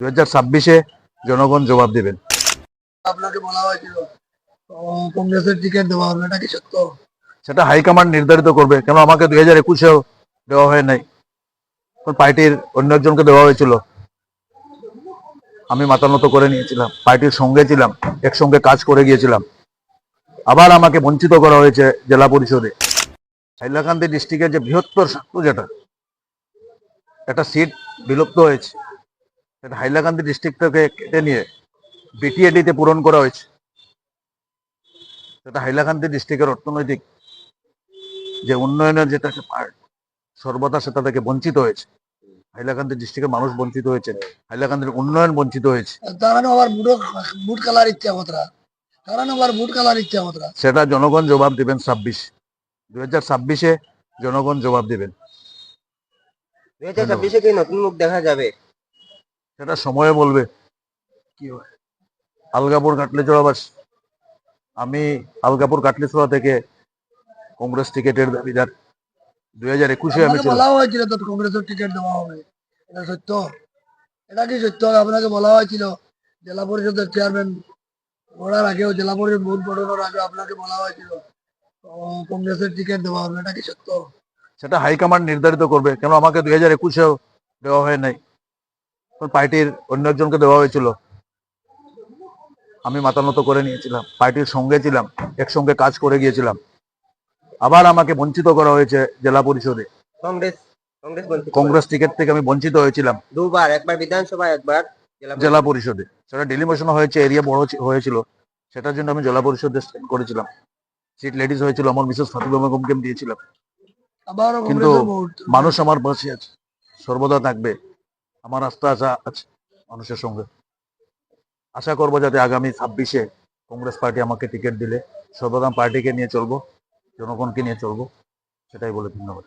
দু হাজার ছাব্বিশে জনগণ জবাব দেবেন। আপনাকে বলা হয়েছিল কংগ্রেসের টিকিট দেওয়া হবে এটা কি সত্য? সেটা হাইকমান্ড নির্ধারিত করবে কেন আমাকে দুই হাজার একুশেও দেওয়া হয় নাই। পার্টির অন্য একজনকে দেওয়া হয়েছিল। আমি মাথা নত করে নিয়েছিলাম পার্টির সঙ্গে ছিলাম একসঙ্গে কাজ করে গিয়েছিলাম। আবার আমাকে বঞ্চিত করা হয়েছে জেলা পরিষদে। হাইলাকান্দি ডিস্ট্রিক্টের যে বৃহত্তর সাক্ষ্য যেটা একটা সিট বিলুপ্ত হয়েছে। হাইলাকান্দি ডিস্ট্রিক্ট থেকে কেটে নিয়ে বিটিএডিতে পূরণ করা হয়েছে। সেটা হাইলাকান্দি ডিস্ট্রিক্টের অর্থনৈতিক যে উন্নয়নের যেটা একটা part, সর্বদা সেটা থেকে বঞ্চিত হয়েছে। হাইলাকান্দি ডিস্ট্রিক্টের মানুষ বঞ্চিত হয়েছে হাইলাকান্দির উন্নয়ন বঞ্চিত হয়েছে। তারা আবার বুট বুট কালার ইচ্ছা কতরা তারা আবার বুট কালার ইচ্ছা কতরা সেটা জনগণ জবাব দেবেন ছাব্বিশ। দুই হাজার ছাব্বিশে জনগণ জবাব দেবেন। দুই হাজার ছাব্বিশে কি নতুন মুখ দেখা যাবে? সেটা সময়ে বলবে। কি হয়? আলগাপুর কাটলিচড়া বাস। আমি আলগাপুর কাটলিচড়া থেকে কংগ্রেস টিকেটের দাবিদার দুই হাজার একুশে আমি বলা হয়েছিল তো কংগ্রেসের টিকিট দেওয়া হবে। এটা সত্য? এটা কি সত্য? আপনাকে বলা হয়েছিল। জেলা পরিষদের চেয়ারম্যান করার আগেও জেলা পরিষদ ভোট গঠনের আগে আপনাকে বলা হয়েছিল। কংগ্রেসের টিকিট দেওয়া হবে। এটা কি সত্য? সেটা হাইকমান্ড নির্ধারিত করবে। কেন আমাকে দুই হাজার একুশেও দেওয়া হয় নাই? পার্টির অন্য একজনকে দেওয়া হয়েছিল। আমি মাথা নত করে নিয়েছিলাম পার্টির সঙ্গে ছিলাম একসঙ্গে কাজ করে গিয়েছিলাম। আবার আমাকে বঞ্চিত করা হয়েছে জেলা পরিষদে। কংগ্রেস কংগ্রেস টিকিট থেকে আমি বঞ্চিত হয়েছিলাম। দুবার একবার বিধানসভা একবার জেলা পরিষদে। সেটা ডেলিমিশন হয়েছে এরিয়া বড় হয়েছিল। সেটার জন্য আমি জেলা পরিষদে করেছিলাম। সিট লেডিস হয়েছিল আমার মিসেস ফাতিমা বেগমকে দিয়েছিলাম। আবারও কিন্তু মানুষ আমার পাশে আছে। সর্বদা থাকবে। আমার আস্থা আশা আছে মানুষের সঙ্গে। আশা করব যাতে আগামী ছাব্বিশে কংগ্রেস পার্টি আমাকে টিকিট দিলে সর্বদাম পার্টিকে নিয়ে চলবো, জনগণকে নিয়ে চলবো, সেটাই বলে ধন্যবাদ।